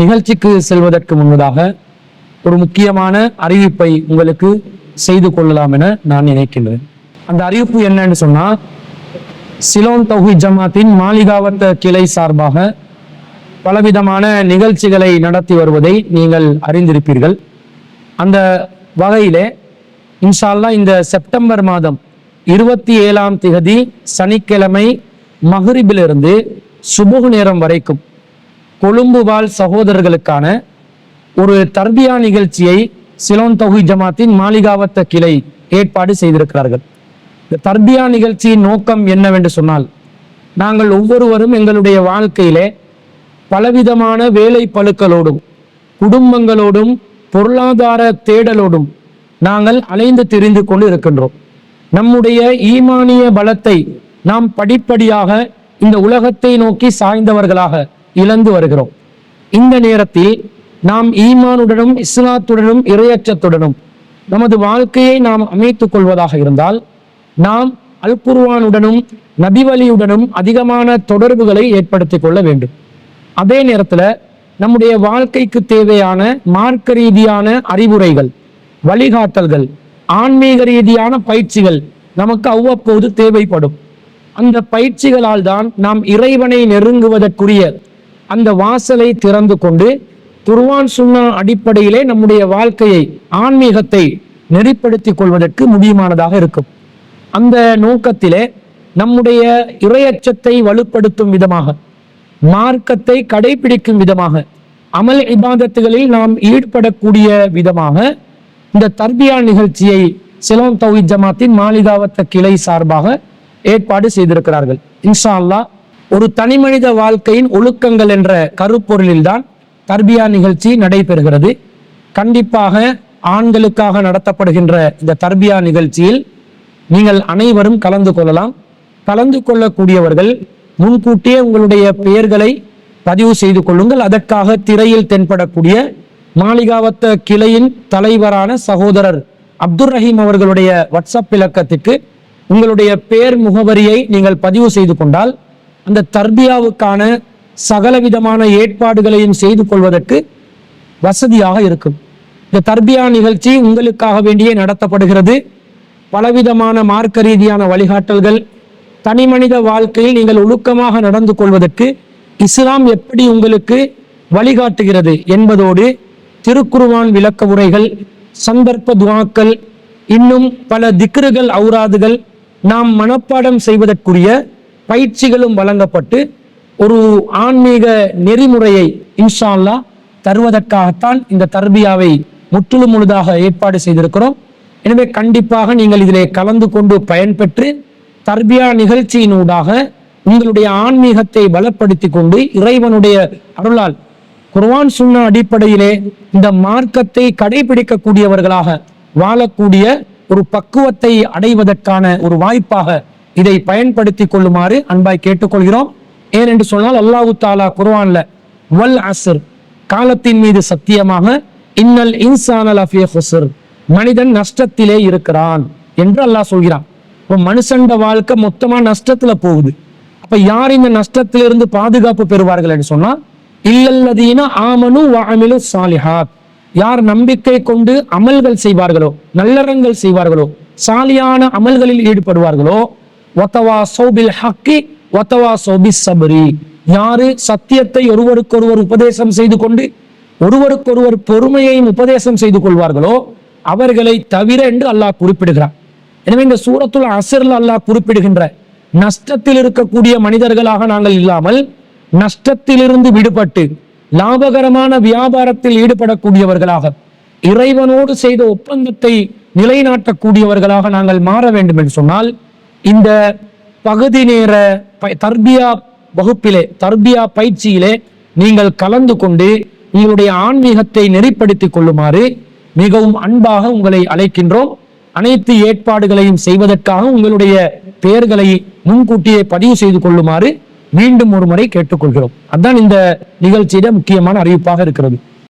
நிகழ்ச்சிக்கு செல்வதற்கு முன்னதாக ஒரு முக்கியமான அறிவிப்பை உங்களுக்கு செய்து கொள்ளலாம் என நான் நினைக்கின்றேன். அந்த அறிவிப்பு என்னன்னு சொன்னா சிலோன் தௌஹி ஜமாத்தின் மாளிகாவத்த கிளை சார்பாக பலவிதமான நிகழ்ச்சிகளை நடத்தி வருவதை நீங்கள் அறிந்திருப்பீர்கள். அந்த வகையிலே இன்ஷால்லா இந்த செப்டம்பர் மாதம் இருபத்தி ஏழாம் திகதி சனிக்கிழமை மஹ்ரிபிலிருந்து சுபுகு நேரம் வரைக்கும் கொழும்பு வாழ் சகோதரர்களுக்கான ஒரு தர்பியா நிகழ்ச்சியை சிலோன் தொகுதி ஜமாத்தின் மாளிகாவத்த கிளை ஏற்பாடு செய்திருக்கிறார்கள். இந்த தர்பியா நிகழ்ச்சியின் நோக்கம் என்னவென்று சொன்னால் நாங்கள் ஒவ்வொருவரும் எங்களுடைய வாழ்க்கையிலே பலவிதமான வேலை பழுக்களோடும் குடும்பங்களோடும் பொருளாதார தேடலோடும் நாங்கள் அலைந்து திரிந்து கொண்டு இருக்கின்றோம். நம்முடைய ஈமானிய பலத்தை நாம் படிப்படியாக இந்த உலகத்தை நோக்கி சாய்ந்தவர்களாக இழந்து வருகிறோம். இந்த நேரத்தில் நாம் ஈமானுடனும் இஸ்லாத்துடனும் இரையச்சத்துடனும் நமது வாழ்க்கையை நாம் அமைத்துக் கொள்வதாக இருந்தால் நாம் அல் குர்ஆனுடனும் நபிவலியுடனும் அதிகமான தொடர்புகளை ஏற்படுத்திக் கொள்ள வேண்டும். அதே நேரத்தில் நம்முடைய வாழ்க்கைக்கு தேவையான மார்க்க ரீதியான அறிவுரைகள் வழிகாட்டல்கள் ஆன்மீக ரீதியான பயிற்சிகள் நமக்கு அவ்வப்போது தேவைப்படும். அந்த பயிற்சிகளால் தான் நாம் இறைவனை நெருங்குவதற்குரிய அந்த வாசலை திறந்து கொண்டு குர்வான் சுன்னா அடிப்படையிலே நம்முடைய வாழ்க்கையை ஆன்மீகத்தை நெறிப்படுத்திக் கொள்வதற்கு முடியுமானதாக இருக்கும். அந்த நோக்கத்திலே நம்முடைய இறையச்சத்தை வலுப்படுத்தும் விதமாக மார்க்கத்தை கடைபிடிக்கும் விதமாக அமல் இபாதத்துகளில் நாம் ஈடுபடக்கூடிய விதமாக இந்த தர்பியா நிகழ்ச்சியை சிலோன் தௌஹித் ஜமாத்தின் மாளிகாவத்த கிளை சார்பாக ஏற்பாடு செய்திருக்கிறார்கள். இன்ஷா அல்லாஹ் ஒரு தனிமனித வாழ்க்கையின் ஒழுக்கங்கள் என்ற கருப்பொருளில்தான் தர்பியா நிகழ்ச்சி நடைபெறுகிறது. கண்டிப்பாக ஆண்களுக்காக நடத்தப்படுகின்ற இந்த தர்பியா நிகழ்ச்சியில் நீங்கள் அனைவரும் கலந்து கொள்ளலாம். கலந்து கொள்ளக்கூடியவர்கள் முன்கூட்டியே உங்களுடைய பெயர்களை பதிவு செய்து கொள்ளுங்கள். அதற்காக திரையில் தென்படக்கூடிய மாளிகாவத்த கிளையின் தலைவரான சகோதரர் அப்துல் ரஹீம் அவர்களுடைய வாட்ஸ்அப் இலக்கத்துக்கு உங்களுடைய பெயர் முகவரியை நீங்கள் பதிவு செய்து கொண்டால் அந்த தர்பியாவுக்கான சகலவிதமான ஏற்பாடுகளையும் செய்து கொள்வதற்கு வசதியாக இருக்கும். இந்த தர்பியா நிகழ்ச்சி உங்களுக்காக வேண்டியே நடத்தப்படுகிறது. பலவிதமான மார்க்க ரீதியான வழிகாட்டல்கள் தனிமனித வாழ்க்கையில் நீங்கள் ஒழுக்கமாக நடந்து கொள்வதற்கு இஸ்லாம் எப்படி உங்களுக்கு வழிகாட்டுகிறது என்பதோடு திருக்குருவான் விளக்க உரைகள் சந்தர்ப்ப துவாக்கள் இன்னும் பல திக்ருகள் அவுராதுகள் நாம் மனப்பாடம் செய்வதற்குரிய பயிற்சிகளும் வழங்கப்பட்டு ஒரு ஆன்மீக நெறிமுறையை இன்ஷால்லா தருவதற்காகத்தான் இந்த தர்பியாவை முற்றிலும் முழுதாக ஏற்பாடு செய்திருக்கிறோம். எனவே கண்டிப்பாக நீங்கள் இதிலே கலந்து கொண்டு பயன்பெற்று தர்பியா நிகழ்ச்சியினூடாக உங்களுடைய ஆன்மீகத்தை பலப்படுத்தி கொண்டு இறைவனுடைய அருளால் குர்வான் சுண்ணா அடிப்படையிலே இந்த மார்க்கத்தை கடைபிடிக்கக்கூடியவர்களாக வாழக்கூடிய ஒரு பக்குவத்தை அடைவதற்கான ஒரு வாய்ப்பாக இதை பயன்படுத்தி கொள்ளுமாறு அன்பாய் கேட்டுக்கொள்கிறோம். ஏன் என்று சொன்னால் அல்லாஹு தாலா குர்வான்ல வல் அசர் காலத்தின் மீது சத்தியமாக இன்னல் இன்சானல் அஃபிய ஹுஸ்ர் மனிதன் நஷ்டத்திலே இருக்கிறான் என்று அல்லாஹ் சொல்கிறான். இப்போ மனுஷண்ட வாழ்க்கை மொத்தமா நஷ்டத்துல போகுது. அப்ப யார் இந்த நஷ்டத்திலிருந்து பாதுகாப்பு பெறுவார்கள் என்று சொன்னா இல்லல்லதீன ஆமனு வாமிலு சாலிஹாத் யார் நம்பிக்கை கொண்டு அமல்கள் செய்வார்களோ நல்லறங்கள் செய்வார்களோ சாலியான அமல்களில் ஈடுபடுவார்களோ ஒத்தவா சௌபில் ஹக்கி ஒத்தவா சௌபி சபரி. யாரு சத்தியத்தை ஒருவருக்கொருவர் உபதேசம் செய்து கொண்டு ஒருவருக்கொருவர் பொறுமையையும் உபதேசம் செய்து கொள்வார்களோ அவர்களை தவிர என்று அல்லாஹ் குறிப்பிடுகிறார் எனவே இந்த சூரத்துல் அசர்ல அல்லாஹ் குறிப்பிடுகின்ற நஷ்டத்தில் இருக்கக்கூடிய மனிதர்களாக நாங்கள் இல்லாமல் நஷ்டத்திலிருந்து விடுபட்டு லாபகரமான வியாபாரத்தில் ஈடுபடக்கூடியவர்களாக இறைவனோடு செய்த ஒப்பந்தத்தை நிலைநாட்டக்கூடியவர்களாக நாங்கள் மாற வேண்டும் என்று சொன்னால் இந்த பகுதி நேர ப- தர்பியா வகுப்பிலே தர்பியா பயிற்சியிலே நீங்கள் கலந்து கொண்டு உங்களுடைய ஆன்மீகத்தை நெறிப்படுத்திக் கொள்ளுமாறு மிகவும் அன்பாக உங்களை அழைக்கின்றோம். அனைத்து ஏற்பாடுகளையும் செய்வதற்காக உங்களுடைய பெயர்களை முன்கூட்டியே பதிவு செய்து கொள்ளுமாறு மீண்டும் ஒரு முறை கேட்டுக்கொள்கிறோம். அதான் இந்த நிகழ்ச்சியிட முக்கியமான அறிவிப்பாக இருக்கிறது.